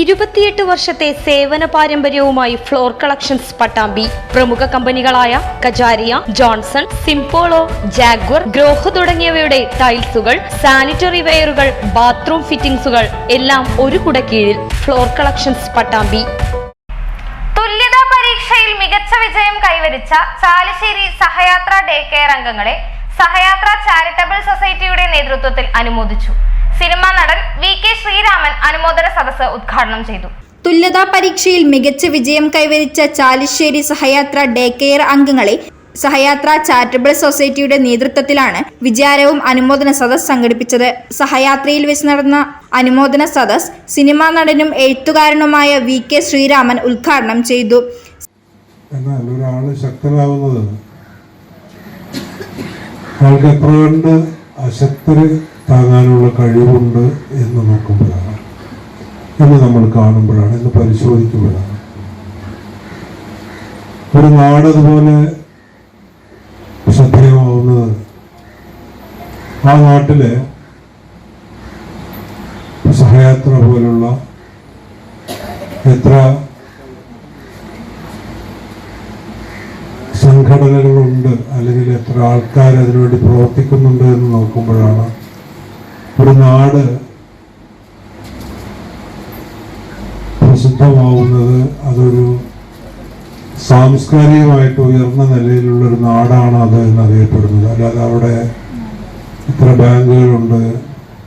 ഇരുപത്തിയെട്ട് വർഷത്തെ സേവന പാരമ്പര്യവുമായി ഫ്ലോർ കളക്ഷൻസ് പട്ടാമ്പി. പ്രമുഖ കമ്പനികളായ Kajaria Johnson Simpolo Jaquar Grohe തുടങ്ങിയവയുടെ ടൈൽസുകൾ സാനിറ്ററി വെയറുകൾ ബാത്റൂം ഫിറ്റിംഗ്സുകൾ എല്ലാം ഒരു കുടക്കീഴിൽ ഫ്ലോർ കളക്ഷൻസ് പട്ടാമ്പി. തുല്യതാ പരീക്ഷയിൽ മികച്ച വിജയം കൈവരിച്ച ചാലിശ്ശേരി സഹയാത്ര ഡേ കെയർ അംഗങ്ങളെ സഹയാത്ര ചാരിറ്റബിൾ സൊസൈറ്റിയുടെ നേതൃത്വത്തിൽ അനുമോദിച്ചു. സിനിമാ നടൻ വി കെ ശ്രീരാമൻ അനുമോദന സദസ്സ് ഉദ്ഘാടനം ചെയ്തു. തുല്യതാ പരീക്ഷയിൽ മികച്ച വിജയം കൈവരിച്ച ചാലിശ്ശേരി സഹയാത്ര ഡേ കെയർ അംഗങ്ങളെ സഹയാത്ര ചാരിറ്റബിൾ സൊസൈറ്റിയുടെ നേതൃത്വത്തിലാണ് വിചാരവും അനുമോദന സദസ് സംഘടിപ്പിച്ചത്. സഹയാത്രയിൽ വെച്ച് നടന്ന അനുമോദന സദസ് സിനിമാ നടനും എഴുത്തുകാരനുമായ വി കെ ശ്രീരാമൻ ഉദ്ഘാടനം ചെയ്തു. എന്നാൽ ഒരാൾ ശക്തനാവുന്നത് അയാൾക്ക് എത്ര കണ്ട് അശക്തര് താങ്ങാനുള്ള കഴിവുണ്ട് എന്ന് നോക്കുമ്പോഴാണ്. എന്ന് നമ്മൾ കാണുമ്പോഴാണ് എന്ന് പരിശോധിക്കുമ്പോഴാണ്. ഒരു നാട് അതുപോലെ ശ്രദ്ധേയമാവുന്നത് ആ നാട്ടിലെ സഹയാത്ര പോലുള്ള എത്ര സംഘടനകളുണ്ട് അല്ലെങ്കിൽ എത്ര ആൾക്കാർ അതിനുവേണ്ടി പ്രവർത്തിക്കുന്നുണ്ട് എന്ന് നോക്കുമ്പോഴാണ് ഒരു നാട് പ്രസിദ്ധമാവുന്നത് അതൊരു സാംസ്കാരികമായിട്ട് ഉയർന്ന നിലയിലുള്ള ഒരു നാടാണ് അത് എന്നറിയപ്പെടുന്നത്. അല്ലാതെ അവിടെ ഇത്ര ബാങ്കുകളുണ്ട്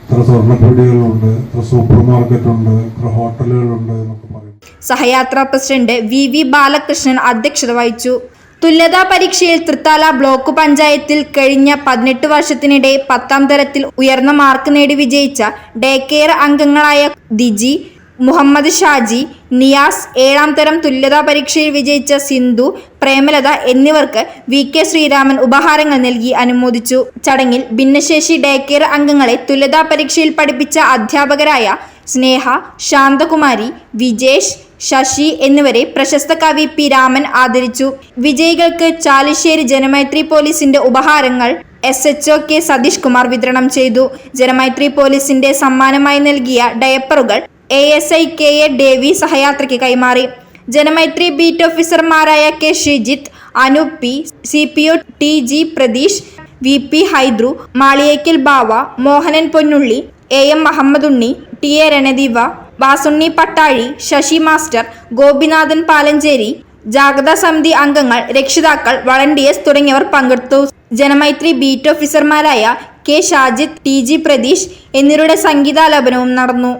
ഇത്ര സ്വർണപ്പീടികളുണ്ട് ഇത്ര സൂപ്പർ മാർക്കറ്റുണ്ട് ഇത്ര ഹോട്ടലുകളുണ്ട് എന്നൊക്കെ പറയും Sahayatra president V V Balakrishnan അധ്യക്ഷത വഹിച്ചു. തുല്യതാ പരീക്ഷയിൽ തൃത്താല ബ്ലോക്ക് പഞ്ചായത്തിൽ കഴിഞ്ഞ പതിനെട്ട് വർഷത്തിനിടെ പത്താം തരത്തിൽ ഉയർന്ന മാർക്ക് നേടി വിജയിച്ച ഡേ കെയർ അംഗങ്ങളായ ദിജി മുഹമ്മദ് ഷാജി നിയാസ് ഏഴാം തരം തുല്യതാ പരീക്ഷയിൽ വിജയിച്ച സിന്ധു പ്രേമലത എന്നിവർക്ക് വി കെ ശ്രീരാമൻ ഉപഹാരങ്ങൾ നൽകി അനുമോദിച്ചു. ചടങ്ങിൽ ഭിന്നശേഷി ഡേ കെയർ അംഗങ്ങളെ തുല്യതാ പരീക്ഷയിൽ പഠിപ്പിച്ച അധ്യാപകരായ സ്നേഹ ശാന്തകുമാരി വിജേഷ് ശശി എന്നിവരെ പ്രശസ്ത കവി പി രാമൻ ആദരിച്ചു. വിജയികൾക്ക് ചാലിശ്ശേരി ജനമൈത്രി പോലീസിന്റെ ഉപഹാരങ്ങൾ S H O K Satheesh Kumar വിതരണം ചെയ്തു. ജനമൈത്രി പോലീസിന്റെ സമ്മാനമായി നൽകിയ ഡയപ്പറുകൾ A S I K A Davy സഹയാത്രയ്ക്ക് കൈമാറി. ജനമൈത്രി ബീറ്റ് ഓഫീസർമാരായ K Shijith Anoop P C P O T G Pratheesh V P Haidru Maliyekkal Bava Mohanan Ponnulli A M Muhammad Unni T A Ranadive Vasunni Pattazhi Sasi master Gopinathan Palancheri ജാഗ്രതാ സമിതി അംഗങ്ങൾ രക്ഷിതാക്കൾ volunteers തുടങ്ങിയവർ പങ്കെടുത്തു. Janamaithri beat ഓഫീസർമാരായ K Shajid T G Pratheesh എന്നിവരുടെ സംഗീതാലാപനവും നടന്നു.